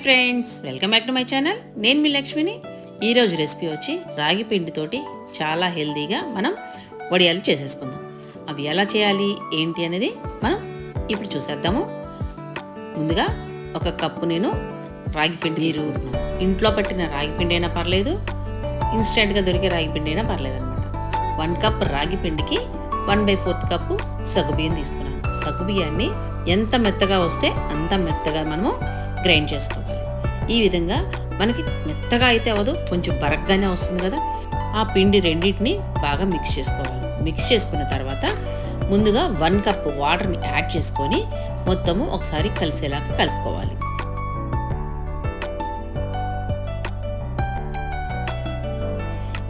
Hi friends welcome back to my channel నేను మీ లక్ష్మిని. ఈరోజు రెసిపీ వచ్చి రాగి పిండితోటి చాలా హెల్తీగా మనం వడియాలు చేసేసుకుందాం. అవి ఎలా చేయాలి? ఏంటి అనేది మనం ఇప్పుడు చూసేద్దాము. ముందుగా ఒక కప్పు నేను రాగి పిండి తీసుకుంటున్నాను. ఇంట్లో పట్టిన రాగి పిండి అయినా పర్లేదు ఇన్స్టెంట్గా దొరికే రాగి పిండి అయినా పర్లేదు అనమాట వన్ కప్ రాగి పిండికి వన్ బై ఫోర్త్ కప్పు సగ్గుబియ్యం తీసుకున్నాను. సగ్గుబియ్యాన్ని ఎంత మెత్తగా వస్తే అంత మెత్తగా మనము గ్రైండ్ చేసుకోవాలి. ఈ విధంగా మనకి మెత్తగా అయితే అవ్వదు కొంచెం బరగ్గానే వస్తుంది కదా. ఆ పిండి రెండింటిని బాగా మిక్స్ చేసుకోవాలి. మిక్స్ చేసుకున్న తర్వాత ముందుగా వన్ కప్ వాటర్ని యాడ్ చేసుకొని మొత్తము ఒకసారి కలిసేలాగా కలుపుకోవాలి.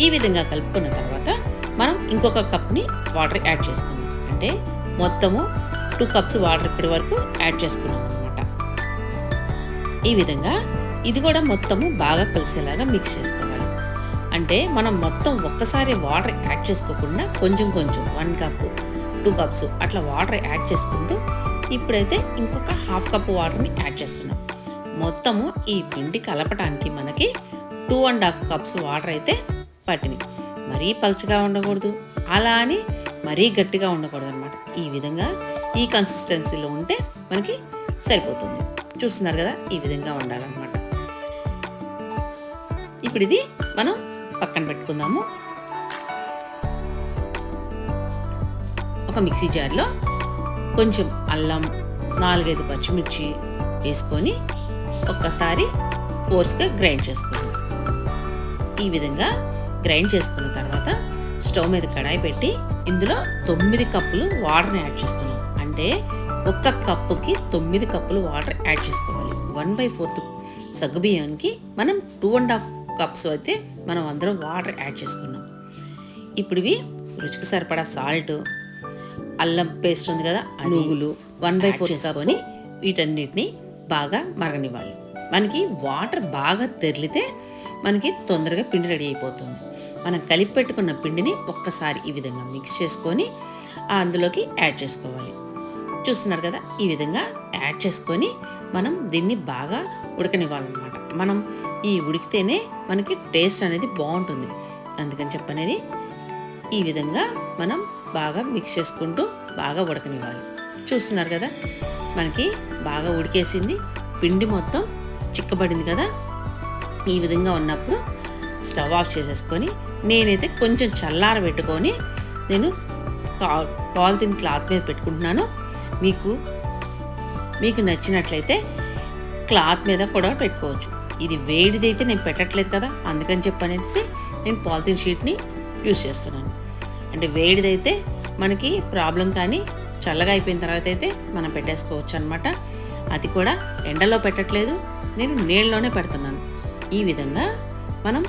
ఈ విధంగా కలుపుకున్న తర్వాత మనం ఇంకొక కప్ని వాటర్ యాడ్ చేసుకుందాం. అంటే మొత్తము టూ కప్స్ వాటర్ ఇప్పటి వరకు యాడ్ చేసుకున్నాం. ఈ విధంగా ఇది కూడా మొత్తము బాగా కలిసేలాగా మిక్స్ చేసుకోవాలి. అంటే మనం మొత్తం ఒక్కసారి వాటర్ యాడ్ చేసుకోకుండా కొంచెం కొంచెం వన్ కప్ టూ కప్స్ అట్లా వాటర్ యాడ్ చేసుకుంటూ ఇప్పుడైతే ఇంకొక హాఫ్ కప్ వాటర్ని యాడ్ చేస్తున్నాం. మొత్తము ఈ పిండి కలపడానికి మనకి two and half cups water అయితే పట్టినాయి మరీ పలుచగా ఉండకూడదు. అలా అని మరీ గట్టిగా ఉండకూడదు అనమాట ఈ విధంగా ఈ కన్సిస్టెన్సీలో ఉంటే మనకి సరిపోతుంది. చూస్తున్నారు కదా ఈ విధంగా ఉండాలన్నమాట. ఇప్పుడు ఇది మనం పక్కన పెట్టుకుందాము. ఒక మిక్సీ జార్లో కొంచెం అల్లం నాలుగైదు పచ్చిమిర్చి వేసుకొని ఒక్కసారి ఫోర్స్గా గ్రైండ్ చేసుకుందాం. ఈ విధంగా గ్రైండ్ చేసుకున్న తర్వాత స్టవ్ మీద కడాయి పెట్టి ఇందులో తొమ్మిది కప్పులు వాటర్ని యాడ్ చేస్తున్నాం. అంటే ఒక్క కప్పుకి తొమ్మిది కప్పులు వాటర్ యాడ్ చేసుకోవాలి. వన్ బై ఫోర్త్ సగ్గుబియ్యానికి మనం టూ అండ్ హాఫ్ కప్స్ అయితే మనం అందరం వాటర్ యాడ్ చేసుకున్నాం. ఇప్పుడు ఇవి రుచికి సరిపడా సాల్ట్ అల్లం పేస్ట్ ఉంది కదా నువ్వులు వన్ బై ఫోర్ చేసుకొని వీటన్నిటిని బాగా మరగనివ్వాలి. మనకి వాటర్ బాగా తెరిలితే మనకి తొందరగా పిండి రెడీ అయిపోతుంది. మనం కలిపి పెట్టుకున్న పిండిని ఒక్కసారి ఈ విధంగా మిక్స్ చేసుకొని అందులోకి యాడ్ చేసుకోవాలి. చూస్తున్నారు కదా? ఈ విధంగా యాడ్ చేసుకొని మనం దీన్ని బాగా ఉడకనివ్వాలన్నమాట. మనం ఈ ఉడికితేనే మనకి టేస్ట్ అనేది బాగుంటుంది. అందుకని చెప్పనేది ఈ విధంగా మనం బాగా మిక్స్ చేసుకుంటూ బాగా ఉడకనివ్వాలి. చూస్తున్నారు కదా? మనకి బాగా ఉడికేసింది. పిండి మొత్తం చిక్కబడింది కదా? ఈ విధంగా ఉన్నప్పుడు స్టవ్ ఆఫ్ చేసేసుకొని నేనైతే కొంచెం చల్లార పెట్టుకొని నేను పాలిథిన్ క్లాత్ మీద పెట్టుకుంటున్నాను. మీకు మీకు నచ్చినట్లయితే క్లాత్ మీద కూడా పెట్టుకోవచ్చు. ఇది వేడిది అయితే నేను పెట్టట్లేదు కదా అందుకని చెప్పనేసి నేను పాలిథిన్ షీట్ని యూస్ చేస్తున్నాను. అంటే వేడిదైతే మనకి ప్రాబ్లం కానీ చల్లగా అయిపోయిన తర్వాత అయితే మనం పెట్టేసుకోవచ్చు అనమాట అది కూడా ఎండలో పెట్టట్లేదు నేను నీళ్ళలోనే పెడుతున్నాను. ఈ విధంగా మనం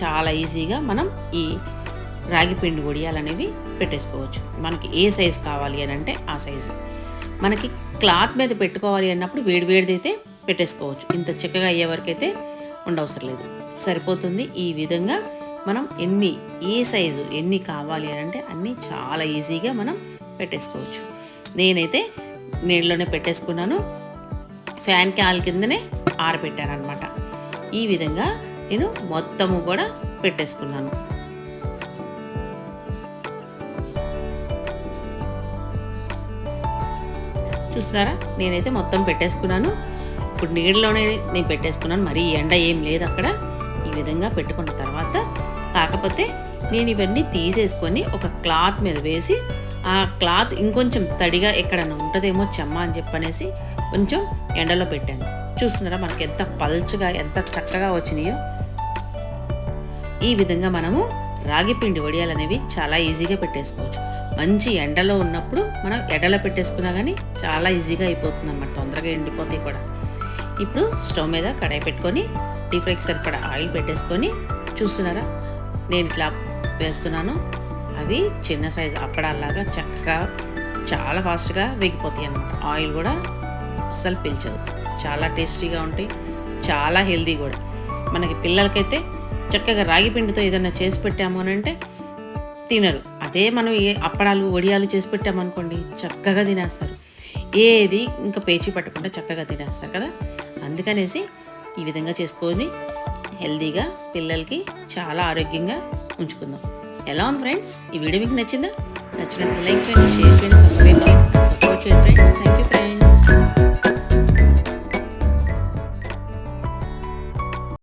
చాలా ఈజీగా మనం ఈ రాగి పిండి వడియాలనేవి పెట్టేసుకోవచ్చు. మనకి ఏ సైజు కావాలి అని అంటే ఆ సైజు. మనకి క్లాత్ మీద పెట్టుకోవాలి అన్నప్పుడు వేడి వేడిదైతే పెట్టేసుకోవచ్చు. ఇంత చిక్కగా అయ్యే వరకు అయితే ఉండవసరం లేదు. సరిపోతుంది. ఈ విధంగా మనం ఎన్ని ఏ సైజు ఎన్ని కావాలి అని అంటే అన్నీ చాలా ఈజీగా మనం పెట్టేసుకోవచ్చు. నేనైతే నీళ్ళలోనే పెట్టేసుకున్నాను. ఫ్యాన్ క్యాల్ కిందనే ఆరబెట్టాను అనమాట ఈ విధంగా నేను మొత్తము కూడా పెట్టేసుకున్నాను. చూస్తున్నారా నేనైతే మొత్తం పెట్టేసుకున్నాను. ఇప్పుడు నీళ్ళలోనే నేను పెట్టేసుకున్నాను. మరీ ఎండ ఏం లేదు అక్కడ. ఈ విధంగా పెట్టుకున్న తర్వాత కాకపోతే నేను ఇవన్నీ తీసేసుకొని ఒక క్లాత్ మీద వేసి ఆ క్లాత్ ఇంకొంచెం తడిగా ఎక్కడన్నా ఉంటుందేమో చెమ్మ అని చెప్పనేసి కొంచెం ఎండలో పెట్టాను. చూస్తున్నారా మనకి ఎంత పల్చగా ఎంత చక్కగా వచ్చినాయో. ఈ విధంగా మనము రాగి పిండి వడియాలనేవి చాలా ఈజీగా పెట్టేసుకోవచ్చు. మంచి ఎండలో ఉన్నప్పుడు మనం ఎడలో పెట్టేసుకున్నా కానీ చాలా ఈజీగా అయిపోతుంది అన్నమాట తొందరగా ఎండిపోతాయి కూడా. ఇప్పుడు స్టవ్ మీద కడాయి పెట్టుకొని డీప్ ఫ్రైకి సరిపడా ఆయిల్ పెట్టేసుకొని చూస్తున్నారా? నేను ఇట్లా వేస్తున్నాను. అవి చిన్న సైజు అప్పడాలాగా చక్కగా చాలా ఫాస్ట్గా వేగిపోతాయి అన్నమాట. ఆయిల్ కూడా అస్సలు పీల్చదు. చాలా టేస్టీగా ఉంటాయి. చాలా హెల్దీ కూడా. మనకి పిల్లలకైతే చక్కగా రాగి పిండితో ఏదైనా చేసి పెట్టాము అని అంటే తినరు. అదే మనం ఏ అప్పడాలు వడియాలు చేసి పెట్టామనుకోండి చక్కగా తినేస్తారు. ఏది ఇంకా పేచీ పట్టకుండా చక్కగా తినేస్తారు కదా. అందుకనేసి ఈ విధంగా చేసుకొని హెల్తీగా పిల్లలకి చాలా ఆరోగ్యంగా ఉంచుకుందాం. ఎలా ఉంది ఫ్రెండ్స్? ఈ వీడియో మీకు నచ్చిందా? నచ్చినట్టు లైక్ చేయండి షేర్ చేయండి సబ్స్క్రైబ్ చేయండి సపోర్ట్ చేయండి ఫ్రెండ్స్. Thank you friends.